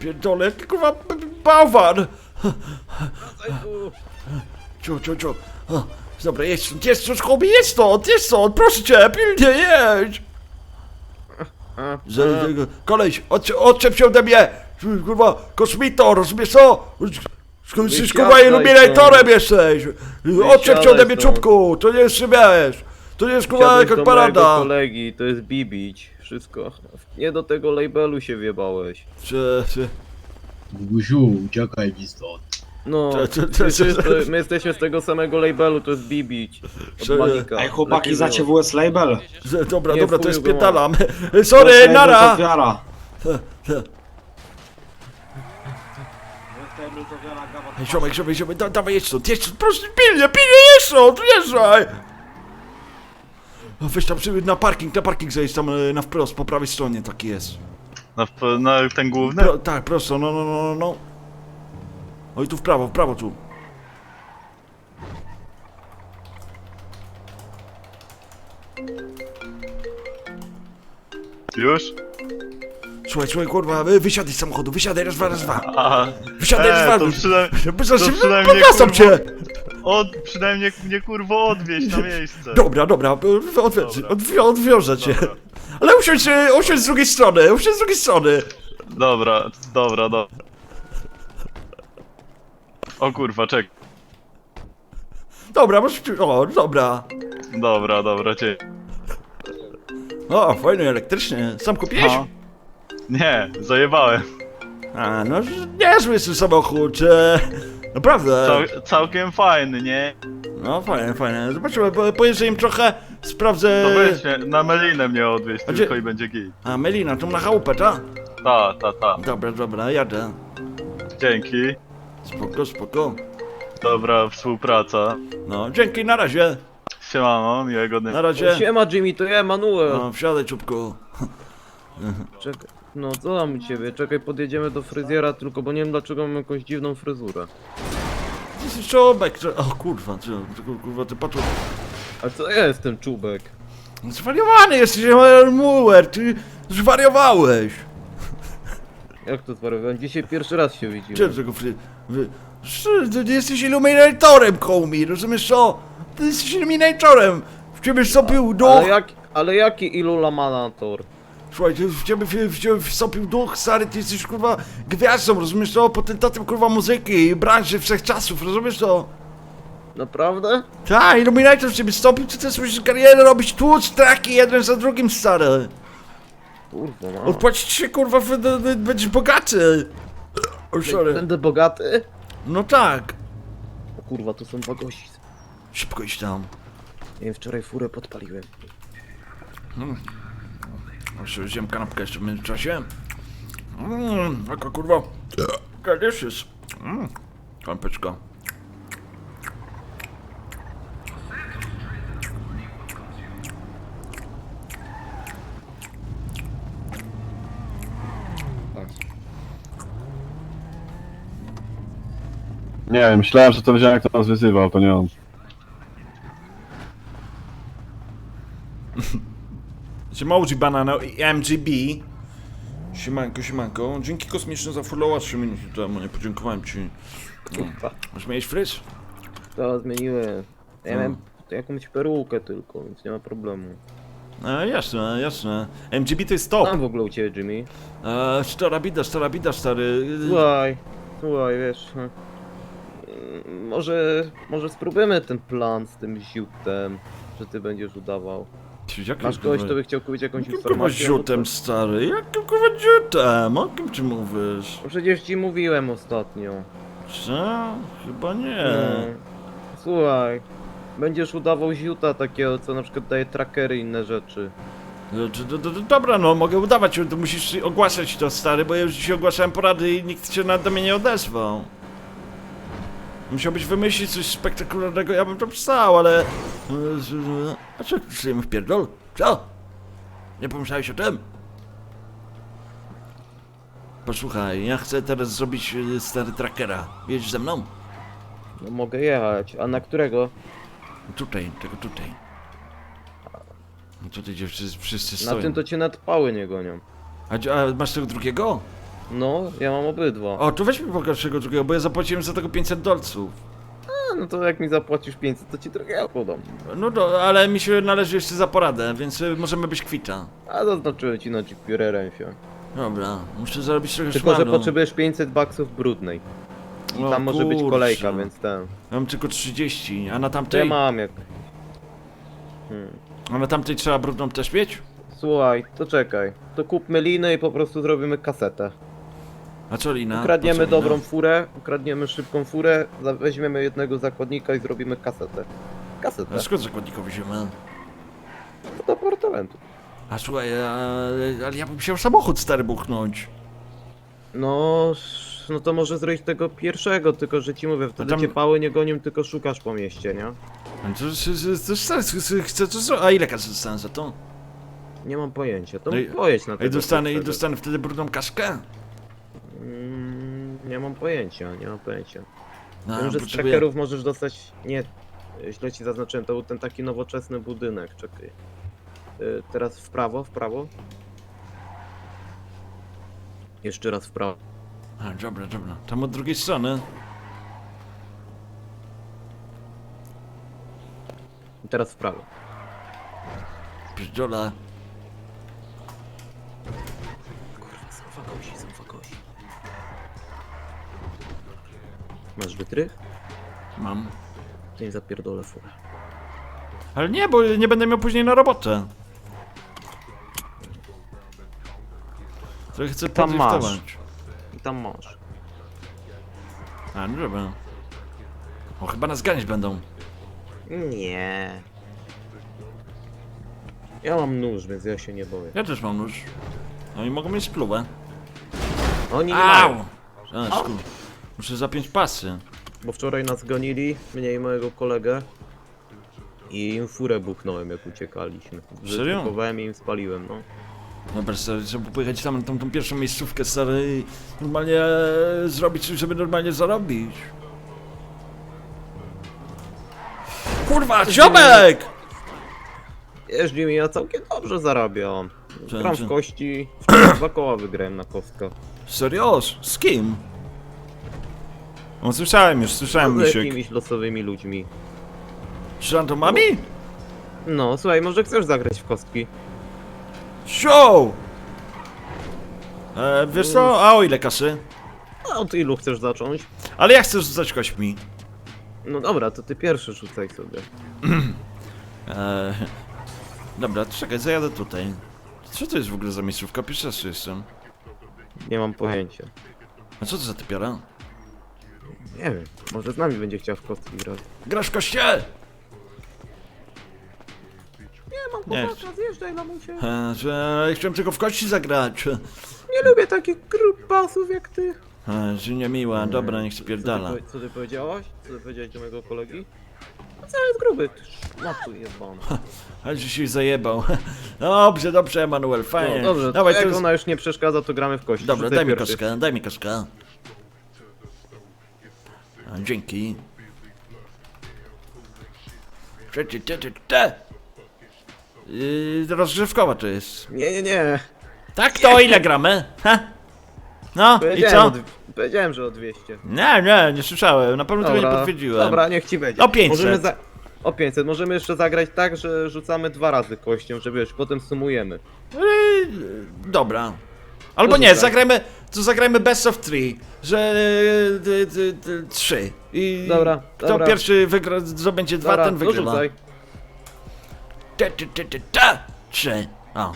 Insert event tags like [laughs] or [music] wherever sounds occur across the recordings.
Pierdolę, kurwa, b- b- bałwan! Wracaj tu. Ciu, ciu, ciu. Dobra, jedź stąd, jedź stąd, chłopie, jedź stąd, jedź stąd, proszę cię, pilnie jedź! A, a, koleś, odczep, odczep się ode mnie! Kurwa, kosmito, rozumiesz co? Jesteś Wysiadaj kurwa iluminatorem stąd. jesteś! Odczep się ode mnie, stąd. czubku! To nie jest szybesz! To nie jest kurwa mojego parada! kolegi, to jest bibić. Wszystko. Nie do tego labelu się wjebałeś. Czy, czy, Guziu, uciekaj mi stąd. No, Cze- cze- cze- cze- to- my jesteśmy z tego samego labelu, to jest bibić. Cze- Od Malika. Ej, chłopaki, Lepiej znacie było. WS Label? że, dobra, Nie, dobra, to chuju jest go pietalam. WS [laughs] Sorry, Label nara! to wiara. Ej, ziomek, ziomek, ziomek, da, dawaj jedź stąd, jedź stąd, proszę, pilnie, pilnie jedź stąd, wjeżdżaj! No, Weź tam na parking, na parking zajedź tam e, na wprost, po prawej stronie taki jest. Na, na ten główny? Pro, tak, prosto, no, no, no, no, no. Oj, tu w prawo, w prawo tu. Już? Słuchaj, słuchaj, kurwa, wy- wysiadaj z samochodu, wysiadaj, raz, dwa, raz, dwa. A, Wysiadaj, raz, e, dwa. to przynajmniej, to się przynajmniej, pogasam kurwa, cię. Od, przynajmniej mnie kurwo odwieźć na miejsce. Dobra, dobra, odwiozę, Dobra. odwi odwiążę cię. Dobra. Ale usiądź, e, usiądź z drugiej strony, usiądź z drugiej strony. Dobra, dobra, dobra. O kurwa, czek. Dobra, masz, o, dobra. Dobra, dobra, cie. O, fajny, elektryczny. Sam kupiłeś? No. Nie, zajebałem. A, no, niezły jest ten samochód, e, naprawdę. Cał, całkiem fajny, nie? No, fajnie, fajnie. Zobaczymy, po, pojeżdżę im trochę, sprawdzę... To weź mnie, na Melinę mnie odwieźć A tylko gdzie- i będzie git. A, Melina, tu na chałupę, ta? Ta, ta, ta. Dobra, dobra, jadę. Dzięki. Spoko, spoko. Dobra współpraca. No, dzięki, na razie. Siemano, miłego Na dnia. razie. Siema Jimmy, to ja Emanuel. No, wsiadaj, czubku. Czekaj, no co tam u ciebie? Czekaj, podjedziemy do fryzjera tylko, bo nie wiem dlaczego mam jakąś dziwną fryzurę. Czubek, czy... O, kurwa, czy, kurwa, ty patrz... A co jest ten czubek? Zwariowany jesteś, Muer, ty zwariowałeś. Jak to zwariowałem? Dzisiaj pierwszy raz się widzimy. tego fry... Wy... Szy- Ty jesteś iluminatorem, kołmi, rozumiesz co? Ty jesteś iluminatorem. W ciebie wstąpił duch. Ale, jak, ale jaki ilumanator? Słuchaj, ty- w ciebie, w wstąpił duch, stary, ty jesteś kurwa gwiazdą, rozumiesz co? Potentatem kurwa muzyki i branży wszechczasów, rozumiesz co? Naprawdę? Tak, Illuminator w ciebie wstąpił, ty chcesz musisz karierę robić, tłuc traki jeden za drugim, stary. Kurwa, no. Odpłacić się kurwa, w- będziesz bogaty. O, sorry. Będę bogaty? No tak. O kurwa, tu są dwa gości. Szybko idź tam. Nie wiem, wczoraj furę podpaliłem. Jeszcze wziąłem kanapkę jeszcze w międzyczasie. Mmm, jaka kurwa. Delicious. Mmm, kanapeczka. Nie wiem, myślałem, że to wziąłem, kto nas wyzywał, to nie on. [laughs] Emoji Banana i MGB. Siemanko, siemanko. Dzięki kosmiczne za followa 3 minuty temu, nie podziękowałem ci. No. Masz mieć fryz? Teraz zmieniłem. Ja No. miałem jakąś perukę tylko, więc nie ma problemu. E, jasne, jasne. MGB to jest top. Tam w ogóle u ciebie, Jimmy. E, stara bida, stara bida, stary. Słuchaj, słuchaj, wiesz... mm, Może, może spróbujemy ten plan z tym ziutem, że ty będziesz udawał. Jakim Masz kogoś, kto by chciał kupić jakąś Jakim kurwa informację? ziutem, stary? Jakim kurwa ziutem? O kim ty mówisz? No przecież ci mówiłem ostatnio. Co? Chyba nie. No. Słuchaj, będziesz udawał ziuta takiego, co na przykład daje trackery i inne rzeczy. No, Dobra, no mogę udawać, to musisz ogłaszać to, stary, bo ja już dzisiaj ogłaszałem porady i nikt się na do mnie nie odezwał. Musiałbyś wymyślić coś spektakularnego, ja bym to wstał, ale... A co, przyjemy w pierdol? Co? Nie pomyślałeś o tym? Posłuchaj, ja chcę teraz zrobić y, stary trackera. Jedź ze mną? No mogę jechać, a na którego? Tutaj, tego tutaj. No tutaj gdzie wszyscy, wszyscy Na stoją. tym to cię nadpały nie gonią. A, gdzie- a masz tego drugiego? No, ja mam obydwa. O, to weź mi pokaż tego drugiego, bo ja zapłaciłem za tego 500 dolców. A, no to jak mi zapłacisz 500, to ci drugiego podam. No do, ale mi się należy jeszcze za poradę, więc y, możemy być kwita. A zaznaczyłem ci na Jeepie Renfio. Dobra, muszę zarobić trochę Tylko, że szmalu. potrzebujesz 500 baksów brudnej. I O tam może być kurczę. kolejka, więc ten. Ja mam tylko 30, a na To ja tamtej... mam jak. Hmm. A na tamtej trzeba brudną też mieć? Słuchaj, to czekaj. To kupmy liny i po prostu zrobimy kasetę. A co Lina? Ukradniemy dobrą furę, ukradniemy szybką furę, za- weźmiemy jednego zakładnika i zrobimy kasetę. Kasetę. A skąd zakładnikowi wziąłem? Do apartamentu. A słuchaj, a, ale ja bym chciał samochód stary buchnąć. No, no to może zrobić tego pierwszego, tylko że ci mówię, wtedy tam- cię pały nie gonią, tylko szukasz po mieście, nie? A To, to, to, to stary, chcę, chcę to zrobić. A ile kasy dostanę za to? Nie mam pojęcia, to No i- pojedź na I tego dostanę, i pierwszego. dostanę wtedy brudną kaszkę? Nie mam pojęcia, nie mam pojęcia. No, Wiem, że z potrzebuję- trackerów możesz dostać. Nie, źle ci zaznaczyłem, to był ten taki nowoczesny budynek. Czekaj. Y, teraz w prawo, w prawo. Jeszcze raz w prawo. A, dobra, dobra. Tam od drugiej strony. I teraz w prawo. Pierdziole. Kurwa, są fakosi, są fakosi. Masz wytrych? Mam. To nie zapierdolę furę. Ale nie, bo nie będę miał później na robotę. Trochę chcę Tam masz. podriftować. I tam masz. A, no dobra. O, chyba nas ganiać będą. Nie. Ja mam nóż, więc ja się nie boję. Ja też mam nóż. No i mogą mieć spluwę. Oni nie Au! mają. A, skur... Muszę zapiąć pasy. Bo wczoraj nas gonili, mnie i mojego kolegę. I im furę buchnąłem jak uciekaliśmy. Serio? Wytypowałem i im spaliłem, no. Dobra, stary, trzeba pojechać tam na tą, tą pierwszą miejscówkę, stary, i normalnie e, zrobić coś, żeby normalnie zarobić. Kurwa, ziomek! Jeździ mi, ja całkiem dobrze zarabiam. Gram w kości, [clears throat] dwa koła wygrałem na kostka. Serios? Z kim? No słyszałem już, słyszałem Z Misiek. jakimiś losowymi ludźmi. Z randomami? No, słuchaj, może chcesz zagrać w kostki? Show! E, wiesz co? A o ile kasy? A od ilu chcesz zacząć? Ale ja chcę rzucać kośćmi. No dobra, to ty pierwszy rzucaj sobie. [clears throat] E, dobra, czekaj, zajadę tutaj. Co to jest w ogóle za miejscówka? Pierwszy raz tu jestem. Nie mam pojęcia. A co to za typiara? Nie wiem, może z nami będzie chciał w kostki grać. Grasz w koście? Nie mam Nie. chłopaka, zjeżdżaj na musie. E, że chciałem tylko w kości zagrać. Nie lubię takich grubasów jak ty. E, że niemiła, dobra, niech spierdala. Co ty, powie- co ty powiedziałaś? Co ty powiedziałeś do mojego kolegi? No co jest gruby? Szmatu jebana. Ale że się zajebał. [laughs] Dobrze, dobrze, Emanuel, fajnie. No dobrze, Dawaj, to to jak jest... ona już nie przeszkadza, to gramy w kości. Dobra, Rzucaj daj mi pierwszy. kostkę, daj mi kostkę. Dzięki. Trzeci, te, te, te. Yy, rozgrzewkowa to jest. Nie, nie, nie. Tak to ile gramy? Ha? No i Powiedziałem, co? powiedziałem, że o 200. Nie, nie, nie słyszałem, na pewno tego nie potwierdziłem. Dobra, niech ci będzie. O 500. Możemy za... O 500. Możemy jeszcze zagrać tak, że rzucamy dwa razy kością, żeby wiesz, potem sumujemy. Yy, dobra. Albo To nie, rzucaj. zagrajmy, to zagrajmy best of three, że yy, yy, yy, yy, trzy. I Dobra, kto dobra. pierwszy wygra, zdobędzie dwa, Dobra, ten wygrywa. Te, te, te, te, te. Trzy. O,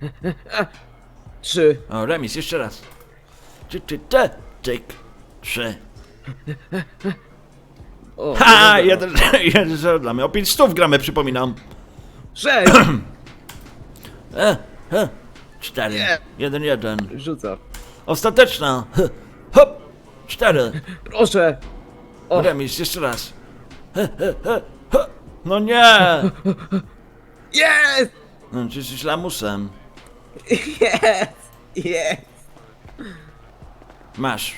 [laughs] Trzy. o, remis, jeszcze raz. Ty, ty, te, tyk, trzy. [laughs] O, Ha, dobra. jeden, [laughs] jeden zero dla mnie. O pięć stów gramy, przypominam. Sześć! [coughs] E, e, cztery. Nie. Jeden, jeden. Rzuca. Ostateczna. [laughs] Hop, cztery. Proszę! O. Remis, jeszcze raz. [laughs] No nie! [laughs] Jest! No, czy jesteś lamusem? Jest! Jest! Masz.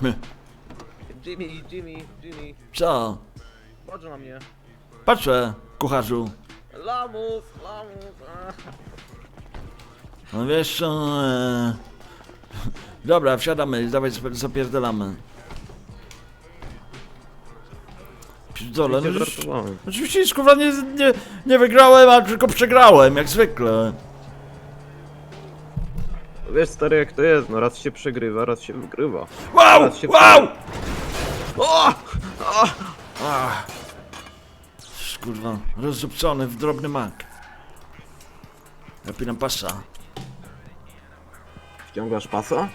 My. Jimmy, Jimmy, Jimmy. Co? Patrz na mnie. Patrzę, kucharzu. Lamus, lamus. a. No wiesz co... E... Dobra, wsiadamy, dawaj zap- zapierdalamy. Pierdolę, no już... Oczywiście nic kurwa nie, nie, nie wygrałem, a tylko przegrałem, jak zwykle. Wiesz stary jak to jest, no raz się przegrywa, raz się wygrywa. Wow! Się Wow! O! Ach. Kurwa, rozzupcony w drobny mak. Ja pinam pasa. Wciągasz pasa?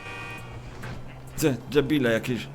Ty, debile jakieś.